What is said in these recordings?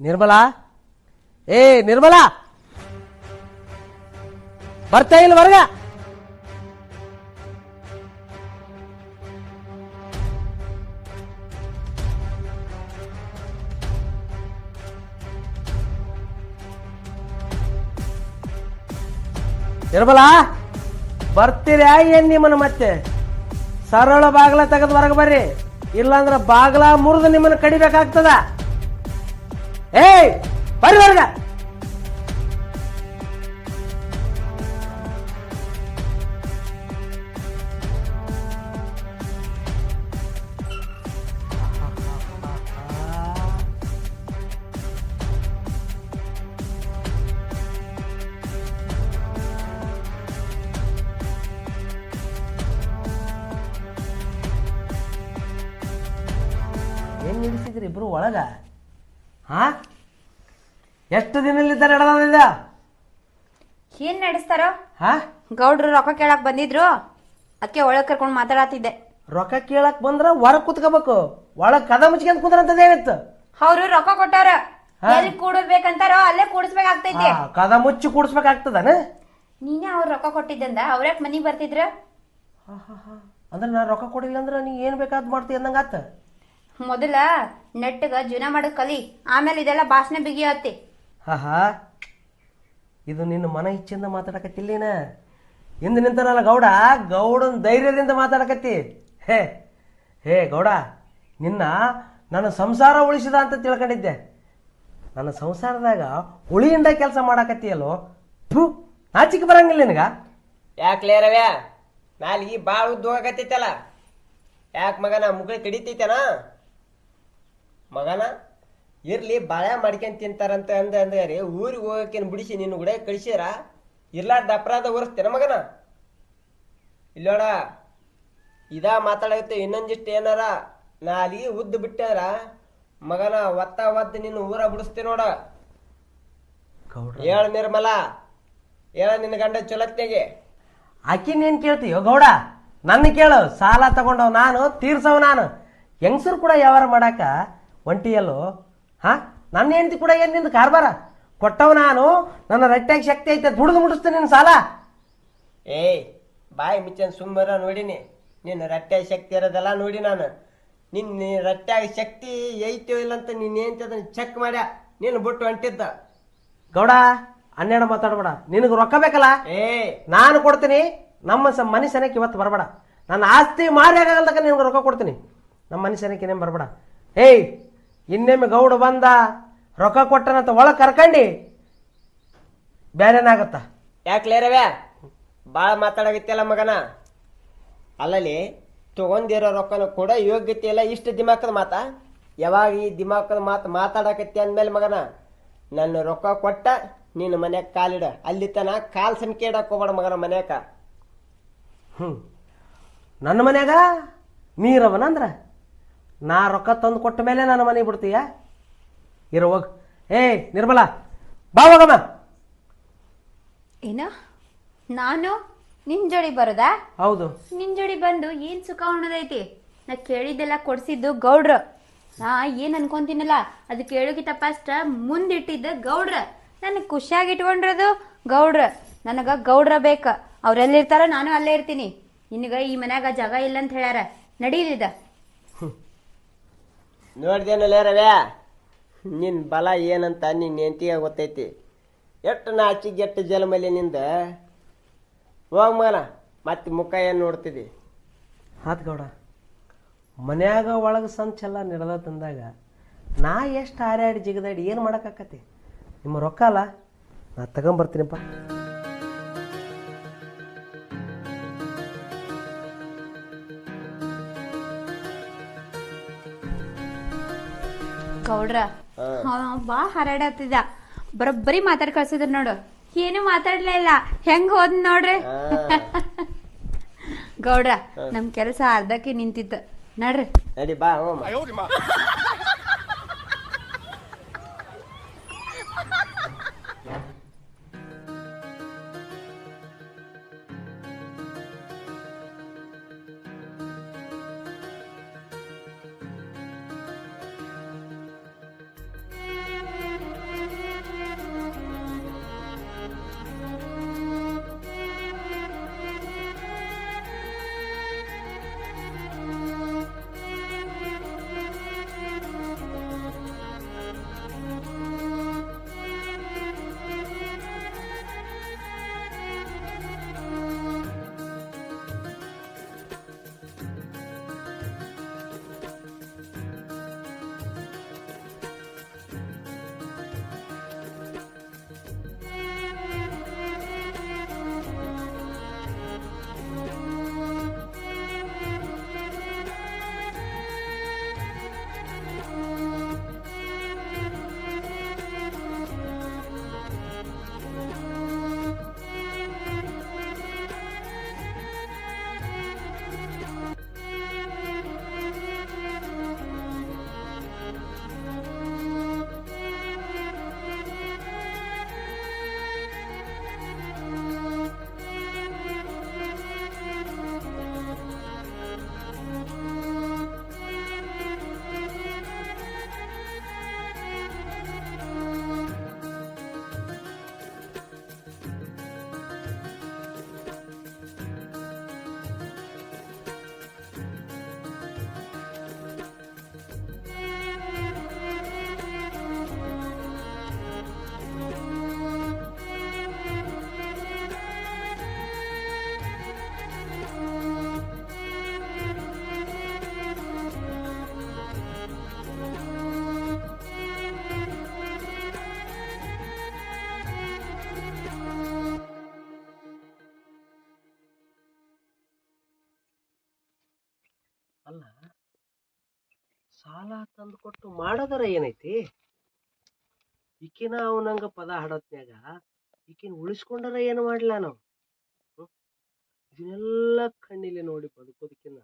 ನಿರ್ಮಲಾ? ಏ, ನಿರ್ಮಲಾ! ಬರ್ತಾ ಇಲ್ಲ ಹೊರಗ? ನಿರ್ಮಲಾ, ಬರ್ತೀರಾ ಏನ್ ನಿಮ್ಮನ್ನ ಮತ್ತೆ? ಸರಳ ಬಾಗ್ಲ ತೆಗೆದು ಹೊರಗೆ ಬರ್ರಿ. ಇಲ್ಲಾಂದ್ರ ಬಾಗ್ಲ ಮುರಿದು ನಿಮ್ಮನ್ನ ಕಡಿಬೇಕಾಗ್ತದ. ಏಯ್ ಬರ್ರಿ ಹೊರಗ ಏನ್ ನಿಲ್ಲಿಸಿದ್ರಿ ಇಬ್ರು ಒಳಗ ಹಾ? ಎಷ್ಟು ದಿನಲಿದ್ದ ನಡೆದ ಏನ್ ನಡೆಸ್ತಾರೋ? ಹಾ? ಗೌಡ್ರು ರೊಕ್ಕ ಕೇಳಕ್ ಬಂದಿದ್ರು. ಅದಕ್ಕೆ ಒಳಗ್ ಕರ್ಕೊಂಡು ಮಾತಾಡತ್ತಿದ್ದೆ ರೊಕ್ಕ ಕೇಳಕ್ ಬಂದ್ರ ಹೊರ ಕುತ್ಕೋಬೇಕು. ಒಳಗ್ ಕದ ಮುಚ್ಕೊಂಡ್ ಕುಂದ್ರಂತದ ಏನಿತ್ತು? ಅವ್ರು ರೊಕ್ಕ ಕೊಟ್ಟಾರ ಹಾ. ಎಲ್ಲಿ ಕೂಡಬೇಕಂತಾರೋ ಅಲ್ಲೇ ಕೂಡಿಸ್ಬೇಕಾಗ್ತೈತಿ. ಕದ ಮುಚ್ಚಿ ಕೂಡಿಸ್ಬೇಕಾಗ್ತದನ? ನೀನೇ ಅವ್ರ ರೊಕ್ಕ ಕೊಟ್ಟಿದ್ದಂದ? ಅವ್ರ್ಯಾಕ್ ಮನಿಗ್ ಬರ್ತಿದ್ರ? ಅಂದ್ರೆ ನಾ ರೊಕ್ಕ ಕೊಡಿಲ್ಲ ಅಂದ್ರೆ ನೀ ಏನ್ ಬೇಕಾದ್ ಮಾಡ್ತಿ ಅಂದಂಗಾತ? ಮೊದಲ ನೆಟ್ಟಗ ಜೀವನ ಮಾಡೋದ್ ಕಲಿ ಆಮೇಲೆ ಇದೆಲ್ಲ ಭಾಷಣ ಬಿಗಿಯತ್ತಿ ಹಾ ಹಾ ಇದು ನಿನ್ನ ಮನ ಇಚ್ಛೆಯಿಂದ ಮಾತಾಡಕತ್ತಿಲ್ಲೇನ? ಎಂದು ನಿಂತನಲ್ಲ ಗೌಡ ಗೌಡನ ಧೈರ್ಯದಿಂದ ಮಾತಾಡಕತ್ತಿ. ಹೇ ಹೇ ಗೌಡ ನಿನ್ನ ನನ್ನ ಸಂಸಾರ ಉಳಿಸಿದ ಅಂತ ತಿಳ್ಕೊಂಡಿದ್ದೆ. ನನ್ನ ಸಂಸಾರದಾಗ ಉಳಿಯಿಂದ ಕೆಲಸ ಮಾಡಾಕತ್ತಿಯಲ್ಲೋ? ಥೂ ನಾಚಿಕೆ ಬರಂಗಿಲ್ಲ ನಿನಗ. ಯಾಕ್ಲೇ ರವ್ಯ ಈ ಭಾಳ ಉದ್ದ ಹೋಗಕತ್ತೈತಲ್ಲ ಯಾಕೆ ನಾ ಮುಗಳಿ ಕಡಿತೈತನ? ಮಗನ ಇರ್ಲಿ ಬಾಳೆ ಮಾಡ್ಕೊಂಡ್ ತಿಂತಾರಂತ ಅಂದ ಅಂದ್ರಿ ಊರಿಗೆ ಹೋಗಕ್ಕೇನು ಬಿಡಿಸಿ ನಿನ್ನ ಗುಡೆ ಕಳಿಸ್ಯಾರ? ಇರ್ಲಾರ್ದ ಅಪರಾಧ ಓರಿಸ್ತೀರ ಮಗನ? ಇಲ್ಲೋಡ ಇದ ಮಾತಾಡತ್ತೆ ಇನ್ನೊಂದಿಷ್ಟು ಏನಾರ? ನಾ ಅಲ್ಲಿ ಉದ್ದು ಬಿಟ್ಟಾರ ಮಗನ ಒತ್ತ ಒದ್ದು ನಿನ್ನ ಊರ ಬಿಡಿಸ್ತೀನಿ ನೋಡ. ಹೇಳ ನಿರ್ಮಲ ಹೇಳ ನಿನ್ನ ಗಂಡ ಚೊಲತ್ನೆಗೆ. ಆಕಿ ನೀನ್ ಕೇಳ್ತೀಯೋ ಗೌಡ ನನ್ನ ಕೇಳು ಸಾಲ ತಗೊಂಡವ್ ನಾನು ತೀರ್ಸವ್ ನಾನು. ಹೆಂಗಸರು ಕೂಡ ವ್ಯವಹಾರ ಮಾಡಾಕ ಒಂಟಿಯಲ್ಲೋ? ಹಾ? ನನ್ನ ಹೆಂಡತಿ ಕೂಡ ಏನು ನಿಂದು ಕಾರ್ಬಾರ? ಕೊಟ್ಟವ ನಾನು ನನ್ನ ರಟ್ಟಾಗಿ ಶಕ್ತಿ ಐತೆ ದುಡಿದು ಮುಡಿಸ್ತೀನಿ ನಿನ್ನ ಸಾಲ. ಏಯ್ ಬಾಯಿ ಮಿಚ್ಚನ್ ಸುಮ್ಮರ ನೋಡಿನಿ. ನಿನ್ನ ರಟ್ಟಾಗಿ ಶಕ್ತಿ ಇರೋದೆಲ್ಲ ನೋಡಿ ನಾನು. ನಿನ್ನ ರಟ್ಟಾಗಿ ಶಕ್ತಿ ಐತೋ ಇಲ್ಲ ಅಂತ ನೀನು ಏನ್ ಅದನ್ನು ಚೆಕ್ ಮಾಡ್ಯಾ? ನೀನು ಬಿಟ್ಟು ಹೊಂಟಿದ್ದ ಗೌಡ ಹನ್ನೆರಡು ಮಾತಾಡ್ಬೇಡ. ನಿನಗೆ ರೊಕ್ಕ ಬೇಕಲ್ಲ? ಏ ನಾನು ಕೊಡ್ತೀನಿ. ನಮ್ಮ ಸ ಮನುಷ್ಯನಕ್ಕೆ ಸನಕ್ಕೆ ಇವತ್ತು ಬರಬೇಡ. ನನ್ನ ಆಸ್ತಿ ಮಾರಿ ಆಗಲ್ದಾಗ ನಿನ್ಗೆ ರೊಕ್ಕ ಕೊಡ್ತೀನಿ. ನಮ್ಮ ಮನುಷ್ಯನಕ್ಕೆ ಸನಕ್ಕೆ ಇನ್ನೇನು ಬರಬೇಡ. ಏಯ್ ಇನ್ನೊಮ್ಮೆ ಗೌಡ ಬಂದ ರೊಕ್ಕ ಕೊಟ್ಟನಂತ ಒಳಗೆ ಕರ್ಕಂಡಿ. ಬೇರೆನಾಗತ್ತ ಯಾಕೆ ರವ್ಯ? ಭಾಳ ಮಾತಾಡಕತ್ತಿಯಲ್ಲ ಮಗನ? ಅಲ್ಲಲ್ಲಿ ತಗೊಂಡಿರೋ ರೊಕ್ಕನ ಕೂಡ ಯೋಗ್ಯತೆ ಇಲ್ಲ ಇಷ್ಟು ದಿಮಾಕದ ಮಾತ? ಯಾವಾಗ ಈ ದಿಮಾಕದ ಮಾತು ಮಾತಾಡಕತ್ತಿ ಅಂದಮೇಲೆ ಮಗನ? ನನ್ನ ರೊಕ್ಕ ಕೊಟ್ಟ ನಿನ್ನ ಮನ್ಯಾಗ ಕಾಲಿಡ. ಅಲ್ಲಿ ತನ ಕಾಲ್ ಸಂಖ್ಯೆ ಇಡಕ್ ಹೋಗ್ಬೇಡ ಮಗನ ಮನ್ಯಾಗ. ಹ್ಞೂ ನನ್ನ ಮನ್ಯಾಗ? ನೀರವನಂದ್ರ ನಾ ರೊಕ್ಕ ತಂದು ಕೊಟ್ಟ ಮೇಲೆ ನನ್ನ ಮನೆ ಬಿಡ್ತೀಯ? ಇರೋ ಹೋಗ್. ಏಯ್ ನಿರ್ಮಲಾ ಬಾ ಹೋಗಮ್ಮ. ಏನ? ನಾನು? ನಿನ್ ಜೋಡಿ ಬರೋದಾ? ಹೌದು. ನಿನ್ ಜೋಡಿ ಬಂದು ಏನ್ ಸುಖ ಉಣ್ಣದೈತಿ ನಾ ಕೇಳಿದ್ದೆಲ್ಲ ಕೊಡ್ಸಿದ್ದು ಗೌಡ್ರ. ನಾ ಏನ್ ಅನ್ಕೊಂತೀನಲ್ಲ ಅದು ಕೇಳೋಕಿತ ಫಸ್ಟ್ ಮುಂದಿಟ್ಟಿದ್ದ ಗೌಡ್ರ. ನನ್ ಖುಷಿಯಾಗಿ ಇಟ್ಕೊಂಡ್ರದು ಗೌಡ್ರ. ನನಗ ಗೌಡ್ರ ಬೇಕ. ಅವ್ರೆಲ್ಲಿರ್ತಾರ ನಾನು ಅಲ್ಲೇ ಇರ್ತೀನಿ. ನಿನಗ ಈ ಮನ್ಯಾಗ ಜಾಗ ಇಲ್ಲ ಅಂತ ಹೇಳ್ಯಾರ. ನಡೀಲಿದ. ನೋಡ್ದೇನಲ್ಲ ರವ್ಯಾ? ನಿನ್ ಬಲ ಏನಂತ ನಿನ್ನ ಹೆಂಡತಿಗೆ ಗೊತ್ತೈತಿ. ಎಷ್ಟು ನಾಚಿಗೆಟ್ಟು ಜಲಮಲೆ ನಿಂದ? ಹೋಗ ಮಗನ, ಮತ್ತೆ ಮುಖ ಏನು ನೋಡ್ತಿದ್ದಿ ಹಾತ್ ಗೌಡ, ಮನ್ಯಾಗ ಒಳಗೆ ಸಂಚೆಲ್ಲ ನಡೆದ ತಂದಾಗ ನಾ ಎಷ್ಟು ಹಾರ್ಯಾಡಿ ಜಿಗದಾಡಿ ಏನು ಮಾಡೋಕ್ಕಾಕತಿ ನಿಮ್ಮ ರೊಕ್ಕ ಅಲ್ಲ? ನಾ ತಗೊಂಬರ್ತೀನಪ್ಪ. ಗೌಡ್ರ ಬಾ ಹರಡತ್ತಿದ ಬರೋಬ್ಬರಿ ಮಾತಾಡ್ ಕಳ್ಸಿದ್ರ ನೋಡು. ಏನು ಮಾತಾಡ್ಲೇ ಇಲ್ಲ. ಹೆಂಗ್ ಹೋದ್ ನೋಡ್ರಿ? ಗೌಡ್ರ ನಮ್ ಕೆಲಸ ಅರ್ಧಕ್ಕೆ ನಿಂತಿತ್ತು ನಡ್ರಿ. ನಡಿ ಬಾ ಸಾಲ ತಂದು ಕೊಟ್ಟು ಮಾಡೋದರ ಏನೈತಿ? ಈಕಿನ ಅವನಂಗ ಪದ ಹಾಡೋತ್ನ್ಯಾಗ ಈಕಿನ ಉಳಿಸ್ಕೊಂಡರ ಏನು ಮಾಡ್ಲಾ ನಾವು? ಇದನ್ನೆಲ್ಲ ಕಣ್ಣಿಲೆ ನೋಡಿ ಬದುಕೋದಕ್ಕಿನ್ನ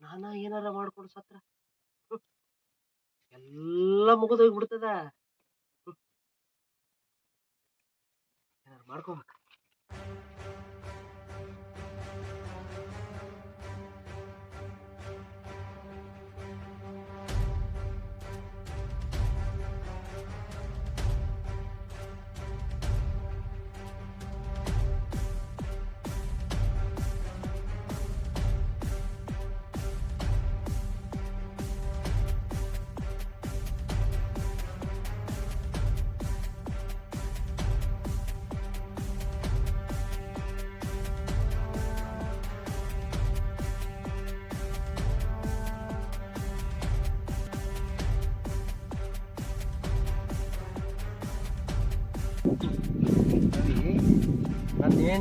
ನಾನ ಏನಾರ ಮಾಡ್ಕೊಂಡು ಸತ್ರ. ಎಲ್ಲ ಮುಗಿದೋಗಿ ಬಿಡ್ತದ ಏನಾರ ಮಾಡ್ಕೋಬೇಕ?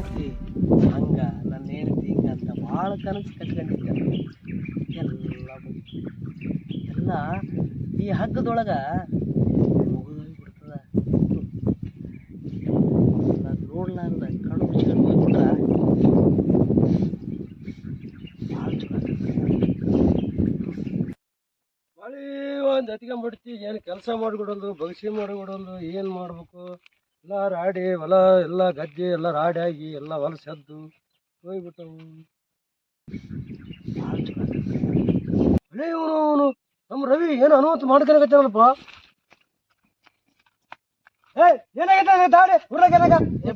ಹೆಂಡ್ತಿ ಹಂಗೆ ನನ್ನ ಹೆಂಡತಿ ಹಿಂಗ ಅಂತ ಭಾಳ ಕನಸು ಕಟ್ಕೊಂಡಿದ್ದೆ. ಎಲ್ಲ. ಎಲ್ಲ ಈ ಹಗ್ಗದೊಳಗ ಮುಗಿದೋಗ್ಬಿಡ್ತದ ಎಲ್ಲ ನೋಡ್ಲಾರ್ದ ಕಣ್ಣು ಮುಚ್ಕೊಂಡು ಹೋಗ್ಬಿಟ್ರ ಭಾಳ ಚಲೋ ಮಳೆ ಒಂದು ಹತ್ಕೊಂಡ್ಬಿಡ್ತಿ ಏನು ಕೆಲಸ ಮಾಡಿಬಿಡೋದು ಬಗಸಿ ಮಾಡಿಬಿಡೋದು ಏನು ಮಾಡ್ಬೇಕು? ಎಲ್ಲ ರಾಡಿ ಹೊಲ ಎಲ್ಲ ಗದ್ದೆ ಎಲ್ಲ ರಾಡಿ ಆಗಿ ಎಲ್ಲ ಹೊಲ ಎದ್ದು ಹೋಗ್ಬಿಟ್ಟವು. ಅಲ್ಲೇ ಇವನು ಅವನು ನಮ್ಮ ರವಿ ಏನು ಅನುಮತಿ ಮಾಡ್ಕೊಳಕತ್ತಾನಲ್ಪ ಏ ಏನಾಗೈತೆ ದಾಡಿ ಹುಡ್ರಾಗ ಏನಾಗ? ಏ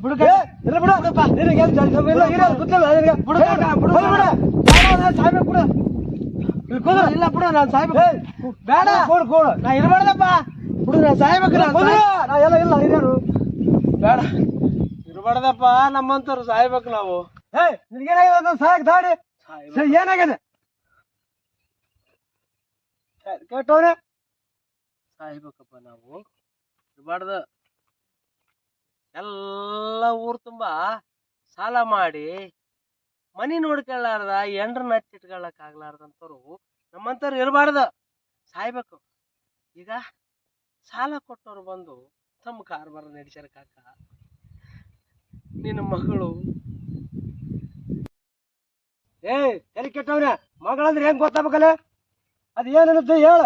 ಇಲ್ಲ ಬಿಡು. ನಿನಗೆ ಏನು ಜಾಸ್ತಿ ಇಲ್ಲ ಗೊತ್ತಿಲ್ಲ ನಿನಗೆ. ಬಿಡು ಬಿಡು ಬಿಡು ಸಾಯ್ಬೇಕು ಬಿಡು. ಇಲ್ಲಿ ಕೂದ್ರು. ಇಲ್ಲ ಬಿಡು ನಾನು ಸಾಯ್ಬೇಕು ಬೇಡ. ಕೂಡು ಕೂಡು ನಾ ಇರಬಾರ್ದಪ್ಪ. ಬಿಡು ನಾನು ಸಾಯ್ಬೇಕು ನಾ ಎಲ್ಲ ಇಲ್ಲ ಹಿರಿಯರು ಇರಬಾರ್ದಪ್ಪ ನಮ್ಮಂತವ್ರು ಸಾಯ್ಬೇಕು ನಾವು. ಏ ನಿನಗೇನಾಗಿದೆ ಸಾಯಕ್ ದಾಡಿ? ಏನಾಗಿದೆ? ಕೇಟವ್ರೆ ಸಾಯ್ಬೇಕಪ್ಪ ನಾವು. ಬಿಡ್ಬಾರ್ದ. ಎಲ್ಲ ಊರ್ ತುಂಬಾ ಸಾಲ ಮಾಡಿ ಮನಿ ನೋಡ್ಕೊಳ್ಳಾರ್ದ ಎಂಡ್ರನ್ನ ಹಚ್ಚಿಟ್ಕೊಳ್ಳಕ್ ಆಗ್ಲಾರ್ದಂತವ್ರು ನಮ್ಮಂತವ್ರು ಇರಬಾರ್ದ. ಸಾಯ್ಬೇಕು. ಈಗ ಸಾಲ ಕೊಟ್ಟವ್ರು ಬಂದು ತಮ್ಮ ಕಾರ್ಬಾರ ನಡೆಸ್ಯಾರ ಕಾಕ. ನಿನ್ನ ಮಗಳು. ಏ ತಲೆ ಕೆಟ್ಟವ್ರೆ ಮಗಳಂದ್ರೆ ಹೆಂಗ್ ಗೊತ್ತಾಗಬೇಕಲ್ಲ ಅದು ಏನನ್ನತ್ತೆ ಹೇಳ.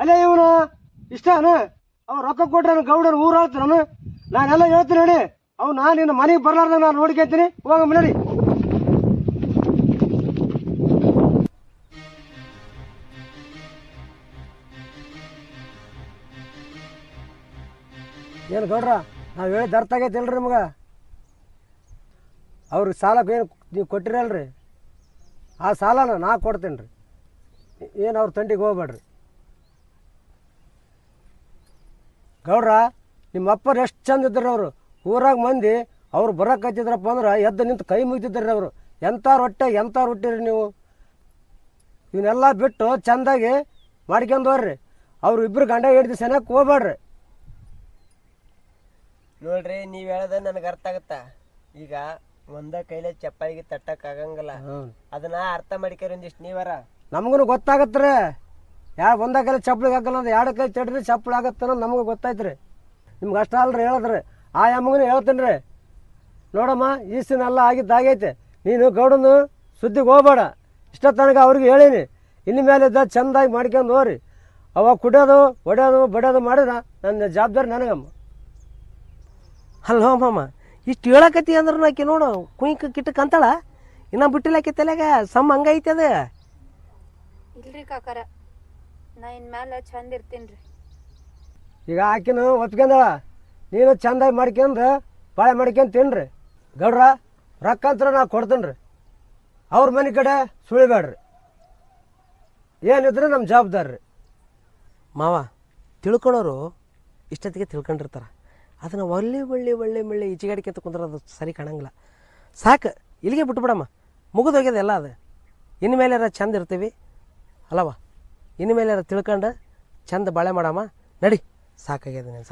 ಅಲ್ಲೇ ಇವನು? ಇಷ್ಟನ? ಅವ್ನು ರೊಕ್ಕ ಕೊಟ್ರೆ ಗೌಡನ ಊರ ಆಯ್ತ್ರನು ನಾನೆಲ್ಲ ಹೇಳ್ತೀನಿ ಹೇಳಿ ಅವ್ನು ನಾನು ನಿನ್ನ ಮನೆಗೆ ಬರ್ಲಾರ್ದ ನಾನು ನೋಡ್ಕೊಂತೀನಿ. ಹೋಗಮ್ಮ ಮನೇಲಿ ಏನು ಗೌಡ್ರ, ನಾವು ಹೇಳಿದ ಅರ್ಥ ಆಗೈತಿಲ್ರಿ ನಿಮ್ಗೆ? ಅವ್ರಿಗೆ ಸಾಲ ಏನು ನೀವು ಕೊಟ್ಟಿರಲ್ರಿ? ಆ ಸಾಲನ ನಾ ಕೊಡ್ತೀನಿ ರೀ ಏನು ಅವ್ರ ತಂಡಿಗೆ ಹೋಗ್ಬೇಡ್ರಿ. ಗೌಡ್ರ ನಿಮ್ಮ ಅಪ್ಪರು ಎಷ್ಟು ಚಂದ ಇದ್ರು ಅವರು ಊರಾಗ ಮಂದಿ ಅವ್ರು ಬರಕ್ಕೆ ಹಚ್ಚಿದ್ರಪ್ಪ ಅಂದ್ರೆ ಎದ್ದು ನಿಂತು ಕೈ ಮುಗಿತಿದ್ರಿ ಅವರು. ಎಂಥ ರೊಟ್ಟೆ ಎಂಥ ರೊಟ್ಟಿರಿ ನೀವು? ಇವನ್ನೆಲ್ಲ ಬಿಟ್ಟು ಚಂದಾಗಿ ಮಾಡ್ಕೊಂಡು ಹೋಗ್ರಿ. ಅವ್ರು ಇಬ್ರು ಗಂಡ ಹಿಡಿದು ಸೆನಕ್ಕೆ ಹೋಗ್ಬೇಡ್ರಿ ನೋಡ್ರಿ ನೀವ್ ಹೇಳದ ನನಗೆ ಅರ್ಥ ಆಗತ್ತ? ಈಗ ಒಂದ ಕೈಲೇ ಚಪ್ಪಾಳಿಗೆ ತಟ್ಟಕ್ ಆಗಂಗಿಲ್ಲ. ಅದನ್ನ ಅರ್ಥ ಮಾಡ್ಕೊರಿ ಒಂದಿಷ್ಟು ನೀವರ? ನಮಗೂ ಗೊತ್ತಾಗತ್ರಿ. ಯಾ ಒಂದ ಕೈಲಿ ಚಪ್ಪಲಿಗೆ ಹಾಕಲ್ಲ ಅಂದ್ರೆ ಎರಡು ಕೈ ತಡ್ರಿ ಚಪ್ಪಲಿ ಆಗತ್ತೆ ಅನ್ನೋದು ನಮಗೆ ಗೊತ್ತಾಯ್ತ್ರಿ. ನಿಮ್ಗೆ ಅಷ್ಟ ಅಲ್ರಿ ಹೇಳಿದ್ರಿ. ಆ ಅಮ್ಮಗನ ಹೇಳ್ತೀನಿ ರೀ. ನೋಡಮ್ಮ ಈ ಸಿನ ಎಲ್ಲ ಆಗಿದ್ದಾಗೈತೆ ನೀನು ಗೌಡನು ಸುದ್ದಿಗೆ ಹೋಗ್ಬೇಡ. ಇಷ್ಟ ತನಕ ಅವ್ರಿಗೆ ಹೇಳೀನಿ. ಇನ್ನು ಮೇಲೆ ಇದ್ದ ಚೆಂದಾಗಿ ಮಾಡ್ಕೊಂಡು ಹೋಗ್ರಿ. ಅವಾಗ ಕುಡಿಯೋದು ಹೊಡೆಯೋದು ಬಡಿಯೋದು ಮಾಡಿದ ನನ್ನ ಜವಾಬ್ದಾರಿ ನನಗಮ್ಮ. ಹಲೋ ಮಾಮ ಇಷ್ಟು ಹೇಳಕತ್ತಿ ಅಂದ್ರೆ ನಾಕಿ ನೋಡು ಕುಯ್ಕ ಕಿಟ್ಟಕ್ಕೆ ಅಂತಾಳ? ಇನ್ನ ಬಿಟ್ಟಿಲ್ಲಕಿ ತಲೆಗ? ಸಮ್ ಹಂಗೈತಿ ಅದ. ಇಲ್ರಿ ಕಾಕಾರ. ನಾ ಇನ್ಮ್ಯಾಲ ಚಂದ ಇರ್ತೀನಿ ಈಗ ಆಕಿನ ಒಪ್ಕೊಂಡಳ ನೀನು ಚಂದ ಮಾಡ್ಕೊಂಡ್ರ ಬಾಳೆ ಮಾಡ್ಕೊಂಡ್ ತಿನ್ರಿ. ಗಡ್ರ ರೊಕ್ಕ ಅಂತ ನಾ ಕೊಡ್ತೀನಿ ರೀ ಅವ್ರ ಮನೆ ಕಡೆ ಸುಳಿಬೇಡ್ರಿ ಏನಿದ್ರೆ ನಮ್ಮ ಜವಾಬ್ದಾರಿ. ಮಾವ ತಿಳ್ಕೊಳೋರು ಇಷ್ಟೊತ್ತಿಗೆ ತಿಳ್ಕೊಂಡಿರ್ತಾರ. ಅದನ್ನ ಒಳ್ಳೆ ಒಳ್ಳೆ ಒಳ್ಳೆ ಒಳ್ಳೆ ಈಚಿಗಾಡಿಕೆ ಅದು ಸರಿ ಕಾಣಂಗಿಲ್ಲ. ಸಾಕು ಇಲ್ಲಿಗೆ ಬಿಟ್ಬಿಡಮ್ಮ. ಮುಗಿದೋಗ್ಯದ ಎಲ್ಲ ಅದು. ಇನ್ಮೇಲೆ ಚಂದ ಇರ್ತೀವಿ. ಅಲ್ಲವ ಇನ್ಮೇಲೆ ತಿಳ್ಕೊಂಡು ಚಂದ ಬಾಳೆ ಮಾಡಮ್ಮ. ನಡಿ. ಸಾಕಾಗ್ಯದ ನನ್ನ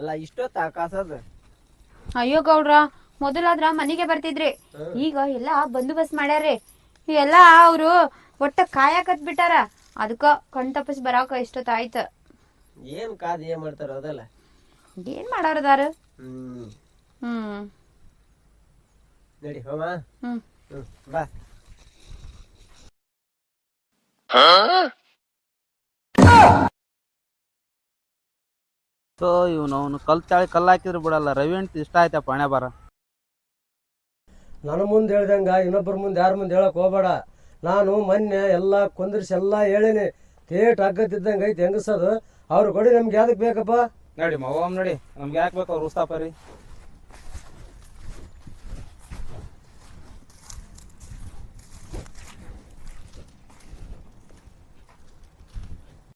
ಅಲ್ಲ ಇಷ್ಟೊತ್ತ ಕಾಸದ ಅಯ್ಯೋ ಗೌಡ್ರ ಮೊದಲಾದ್ರ ಮನೆಗೆ ಬರ್ತಿದ್ರಿ. ಈಗ ಎಲ್ಲಾ ಬಂದೋಬಸ್ತ್ ಮಾಡ್ಯಾರ್ರಿ. ಎಲ್ಲ ಅವ್ರು ಒಟ್ಟ ಕಾಯಕತ್ ಬಿಟ್ಟಾರ. ಅದಕ್ಕ ಕಣ್ ತಪ್ಪಿಸ್ ಬರಾಕ ಇಷ್ಟೊತ್ತಾಯ್ತ. ಏನ್ ಕಾದ್ ಏನ್ ಮಾಡ್ತಾರ ಅದಲ್ಲ? ಏನ್ ಮಾಡೋರದಾರ ಹ್ಮ್. ಹ್ಮ್. ನಡಿ ಹೋಮ. ಹ್ಮ್. ಹ್ಮ್ ಬಾ. ಸೊ ಇವನು ಅವನು ಕಲ್ ತಾಳಿ ಕಲ್ಲು ಹಾಕಿದ್ರು ಬಿಡಲ್ಲ. ರವಿ ಅಂತ ಇಷ್ಟ ಆಯ್ತಾ ಪಣೆ ಬಾರ? ನನ್ನ ಮುಂದೆ ಹೇಳ್ದಂಗ ಇನ್ನೊಬ್ಬರ ಮುಂದೆ ಯಾರ ಮುಂದೆ ಹೇಳಕ್ ಹೋಗ್ಬೇಡ. ನಾನು ಮೊನ್ನೆ ಎಲ್ಲ ಕುಂದ್ರಿಸಿ ಎಲ್ಲ ಹೇಳಿನಿ. ತೇಟ್ ಹಾಕತ್ತಿದ್ದಂಗೆ ಐತೆ ಹೆಂಗಸದು? ಅವ್ರ ಕೊಡಿ ನಮ್ಗೆ ಯಾವ್ದಕ್ ಬೇಕಪ್ಪ? ನಡಿ ಮಾವ ನಡಿ. ನಮ್ಗೆ ಯಾಕೆ ಬೇಕು ಅವ್ರು ಉಸ್ತಾಪ ರೀ